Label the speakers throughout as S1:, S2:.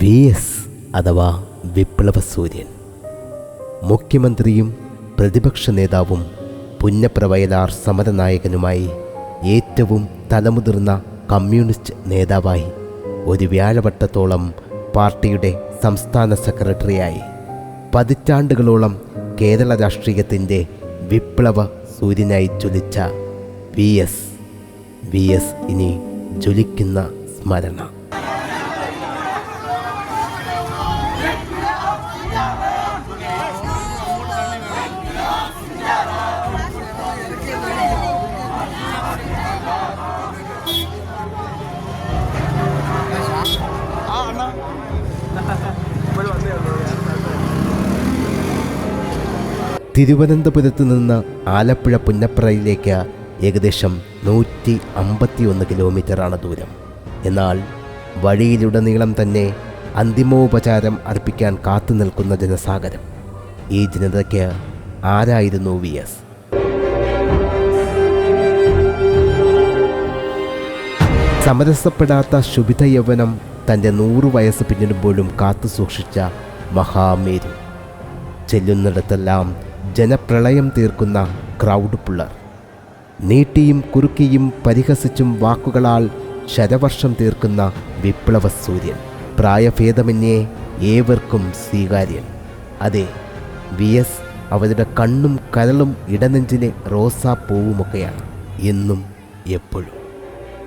S1: V S അഥവാ വിപ്ലവ സൂര്യൻ മുഖ്യമന്ത്രിയും പ്രതിപക്ഷ നേതാവും പുന്നപ്രവയലാർ സമരനായകനുമായി ഏറ്റവും തലമുതിർന്ന കമ്മ്യൂണിസ്റ്റ് നേതാവായി ഒരു വ്യാഴവട്ടത്തോളം പാർട്ടിയുടെ സംസ്ഥാന സെക്രട്ടറിയായി. പതിറ്റാണ്ടുകളോളം കേരള രാഷ്ട്രീയത്തിന്റെ വിപ്ലവ സൂര്യനായി ജ്വലിച്ച വി എസ് വി എസ് ഇനി ജ്വലിക്കുന്ന സ്മരണ. തിരുവനന്തപുരത്ത് നിന്ന് ആലപ്പുഴ പുന്നപ്രയിലേക്ക് ഏകദേശം നൂറ്റി അമ്പത്തി ഒന്ന് കിലോമീറ്ററാണ് ദൂരം. എന്നാൽ വഴിയിലുടനീളം തന്നെ അന്തിമോപചാരം അർപ്പിക്കാൻ കാത്തു നിൽക്കുന്ന ജനസാഗരം. ഈ ജനതയ്ക്ക് ആരായിരുന്നു വി എസ്? സമരസപ്പെടാത്ത ശുഭിത യൗവനം തന്റെ നൂറ് വയസ്സ് പിന്നിടുമ്പോഴും കാത്തു സൂക്ഷിച്ച മഹാമേരു. ചെല്ലുന്നിടത്തെല്ലാം ജനപ്രളയം തീർക്കുന്ന ക്രൗഡ് പുള്ളർ. നീട്ടിയും കുറുക്കിയും പരിഹസിച്ചും വാക്കുകളാൽ ശരവർഷം തീർക്കുന്ന വിപ്ലവ സൂര്യൻ. പ്രായഭേദമന്യേ ഏവർക്കും സ്വീകാര്യൻ അതെ വി. എസ്. അവരുടെ കണ്ണും കരളും ഇടനെഞ്ചിലെ റോസാപ്പൂവുമൊക്കെയാണ് എന്നും എപ്പോഴും.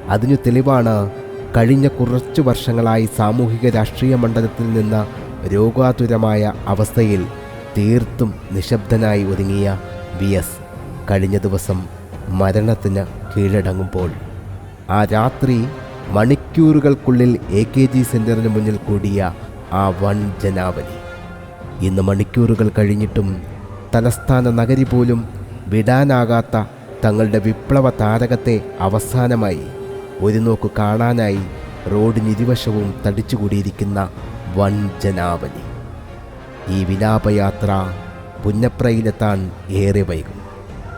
S1: അതിനു തെളിവാണ് കഴിഞ്ഞ കുറച്ചു വർഷങ്ങളായി സാമൂഹിക രാഷ്ട്രീയ മണ്ഡലത്തിൽ നിന്ന് രോഗാതുരമായ അവസ്ഥയിൽ തീർത്തും നിശബ്ദനായി ഒതുങ്ങിയ വി എസ് കഴിഞ്ഞ ദിവസം മരണത്തിന് കീഴടങ്ങുമ്പോൾ ആ രാത്രി മണിക്കൂറുകൾക്കുള്ളിൽ എ കെ ജി സെന്ററിന് മുന്നിൽ കൂടിയ ആ വൺ ജനാവലി. ഇന്ന് മണിക്കൂറുകൾ കഴിഞ്ഞിട്ടും തലസ്ഥാന നഗരി പോലും വിടാനാകാത്ത തങ്ങളുടെ വിപ്ലവ താരകത്തെ അവസാനമായി ഒരു നോക്ക് കാണാനായി റോഡിനിരുവശവും തടിച്ചുകൂടിയിരിക്കുന്ന വൻ ജനാവലി. ഈ വിലാപയാത്ര പുന്നപ്രയിലെത്താൻ ഏറെ വൈകും.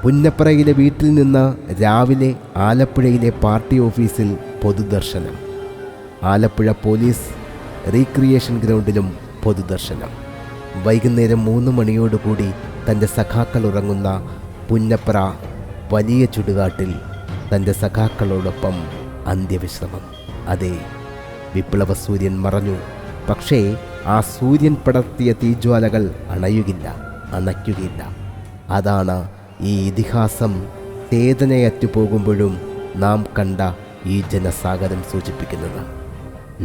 S1: പുന്നപ്രയിലെ വീട്ടിൽ നിന്ന് രാവിലെ ആലപ്പുഴയിലെ പാർട്ടി ഓഫീസിൽ പൊതുദർശനം. ആലപ്പുഴ പോലീസ് റീക്രിയേഷൻ ഗ്രൗണ്ടിലും പൊതുദർശനം. വൈകുന്നേരം മൂന്ന് മണിയോടുകൂടി തന്റെ സഖാക്കൾ ഉറങ്ങുന്ന പുന്നപ്ര വലിയ ചുടുകാട്ടിൽ തന്റെ സഖാക്കളോടൊപ്പം അന്ത്യവിശ്രമം. അതെ വിപ്ലവസൂര്യൻ മറഞ്ഞു. പക്ഷേ ആ സൂര്യൻ പടർത്തിയ തീജ്വാലകൾ അണയുകില്ല അണയ്ക്കുകയില്ല. അതാണ് ഈ ഇതിഹാസം വേദനയറ്റു പോകുമ്പോഴും നാം കണ്ട ഈ ജനസാഗരം സൂചിപ്പിക്കുന്നത്.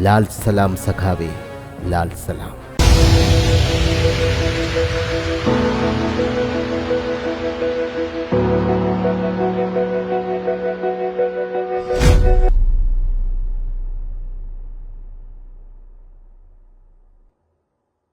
S1: ലാൽ സലാം സഖാവേ ലാൽ സലാം.